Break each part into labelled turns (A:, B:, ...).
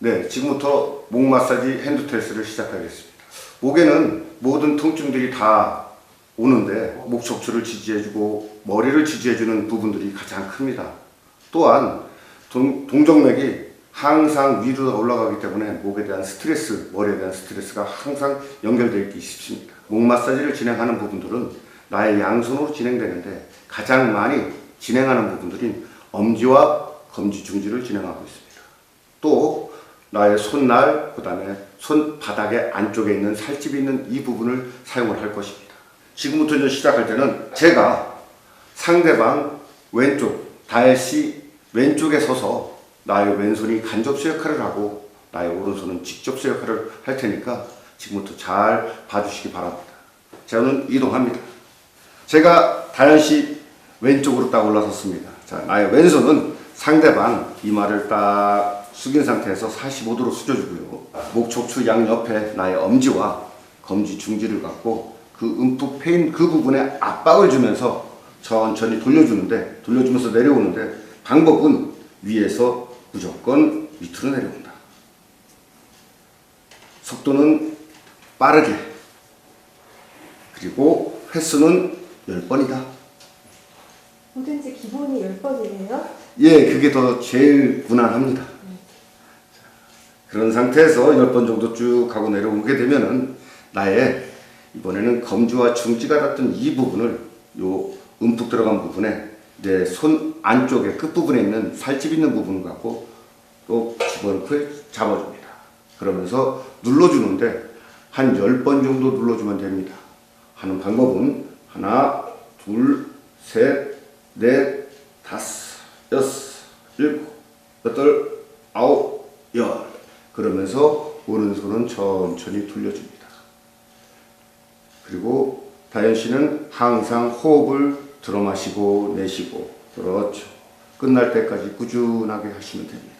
A: 네, 지금부터 목 마사지 핸드 테스트를 시작하겠습니다. 목에는 모든 통증들이 다 오는데 목 척추를 지지해주고 머리를 지지해주는 부분들이 가장 큽니다. 또한 동, 동정맥이 항상 위로 올라가기 때문에 목에 대한 스트레스, 머리에 대한 스트레스가 항상 연결되어 있기 쉽습니다. 목 마사지를 진행하는 부분들은 나의 양손으로 진행되는데 가장 많이 진행하는 부분들인 엄지와 검지, 중지를 진행하고 있습니다. 또 나의 손날, 그 다음에 손바닥의 안쪽에 있는 살집이 있는 이 부분을 사용을 할 것입니다. 지금부터 이제 시작할 때는 제가 상대방 왼쪽, 다혜씨 왼쪽에 서서 나의 왼손이 간접수 역할을 하고 나의 오른손은 직접수 역할을 할 테니까 지금부터 잘 봐주시기 바랍니다. 저는 이동합니다. 제가 다현씨 왼쪽으로 딱 올라섰습니다. 자, 나의 왼손은 상대방 이마를 딱 숙인 상태에서 45도로 숙여주고요. 목 척추 양옆에 나의 엄지와 검지 중지를 갖고 그 움푹 패인 그 부분에 압박을 주면서 천천히 돌려주는데 돌려주면서 내려오는데 방법은 위에서 무조건 밑으로 내려온다. 속도는 빠르게 그리고 횟수는 10번이다.
B: 뭐든지 기본이 10번이래요?
A: 예, 그게 더 제일 무난합니다. 그런 상태에서 10번 정도 쭉 하고 내려오게 되면은 나의 이번에는 검지와 중지가 닿던 이 부분을 요 움푹 들어간 부분에 내 손 안쪽에 끝부분에 있는 살집 있는 부분을 갖고 또 집어넣고 잡아줍니다. 그러면서 눌러주는데 한 10번 정도 눌러주면 됩니다. 하는 방법은 하나, 둘, 셋, 넷, 다섯, 여섯, 일곱, 여덟, 아홉, 열. 그러면서 오른손은 천천히 돌려줍니다. 그리고 다현 씨는 항상 호흡을 들어 마시고 내쉬고 그렇죠. 끝날 때까지 꾸준하게 하시면 됩니다.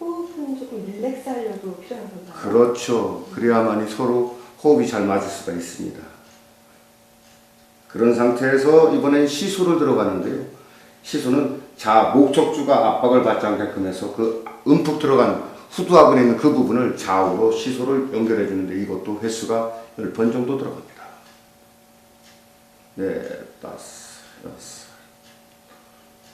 B: 호흡은 조금 릴렉스 하려고 필요한 건가요?
A: 그렇죠. 그래야만이 서로 호흡이 잘 맞을 수가 있습니다. 그런 상태에서 이번엔 시소를 들어가는데요. 시소는 자 목척주가 압박을 받지 않게끔 해서 그 움푹 들어간 후두하근에 있는 그 부분을 좌우로 시소를 연결해 주는데 이것도 횟수가 10번 정도 들어갑니다. 네, 다섯, 여섯,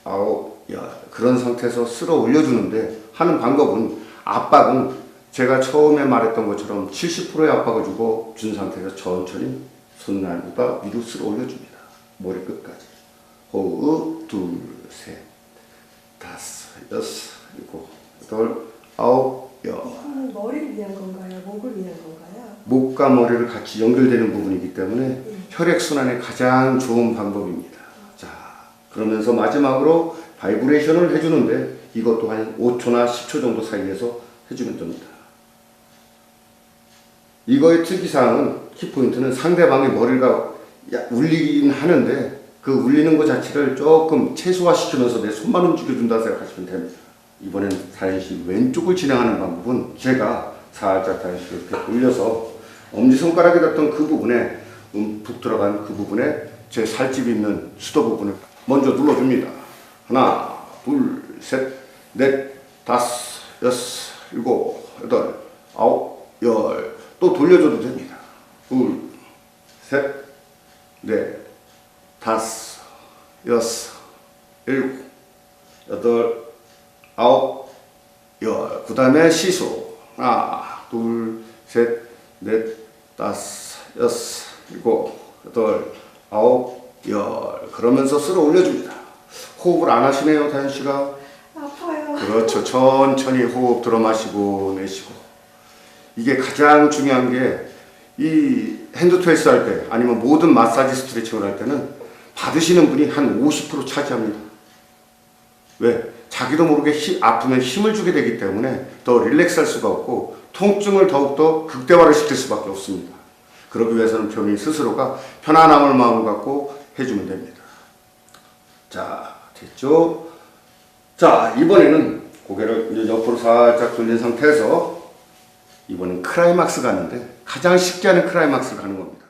A: 아홉, 열. 그런 상태에서 쓸어 올려주는데 하는 방법은 압박은 제가 처음에 말했던 것처럼 70%의 압박을 주고 준 상태에서 천천히 손날보다 위로 쓸어 올려줍니다. 머리 끝까지. 호흡, 둘, 셋, 다섯, 여섯, 일곱, 여덟, 아홉, 열.
B: 이거는 머리를 위한 건가요? 목을 위한 건가요?
A: 목과 머리를 같이 연결되는 부분이기 때문에 혈액순환에 가장 좋은 방법입니다. 자, 그러면서 마지막으로 바이브레이션을 해주는데 이것도 한 5초나 10초 정도 사이에서 해주면 됩니다. 이거의 특이사항은 키포인트는 상대방의 머리가 야- 울리긴 하는데 그 울리는 것 자체를 조금 최소화시키면서 내 손만 움직여준다 생각하시면 됩니다. 이번엔 다현씨 왼쪽을 진행하는 방법은 제가 살짝 다현씨 이렇게 돌려서 엄지손가락에 닿던 그 부분에 움푹 들어간 그 부분에 제 살집 있는 수도 부분을 먼저 눌러줍니다. 하나, 둘, 셋, 넷, 다섯, 여섯, 일곱, 여덟, 아홉, 열. 또 돌려줘도 됩니다. 둘, 셋, 넷, 다섯, 여섯, 일곱, 여덟, 아홉, 열. 그 다음에 시소. 하나, 둘, 셋, 넷, 다섯, 여섯, 일곱, 여덟, 아홉, 열. 그러면서 쓸어 올려줍니다. 호흡을 안 하시네요, 다현 씨가.
B: 아파요.
A: 그렇죠. 천천히 호흡 들어 마시고 내쉬고. 이게 가장 중요한 게 이 핸드 트레스 할 때 아니면 모든 마사지 스트레칭을 할 때는 받으시는 분이 한 50% 차지합니다. 왜? 자기도 모르게 힘, 아프면 힘을 주게 되기 때문에 더 릴렉스 할 수가 없고 통증을 더욱더 극대화를 시킬 수밖에 없습니다. 그러기 위해서는 본인 스스로가 편안함을 마음을 갖고 해주면 됩니다. 자, 됐죠? 자, 이번에는 고개를 이제 옆으로 살짝 돌린 상태에서 이번엔 크라이막스 가는데 가장 쉽게 하는 크라이막스를 가는 겁니다.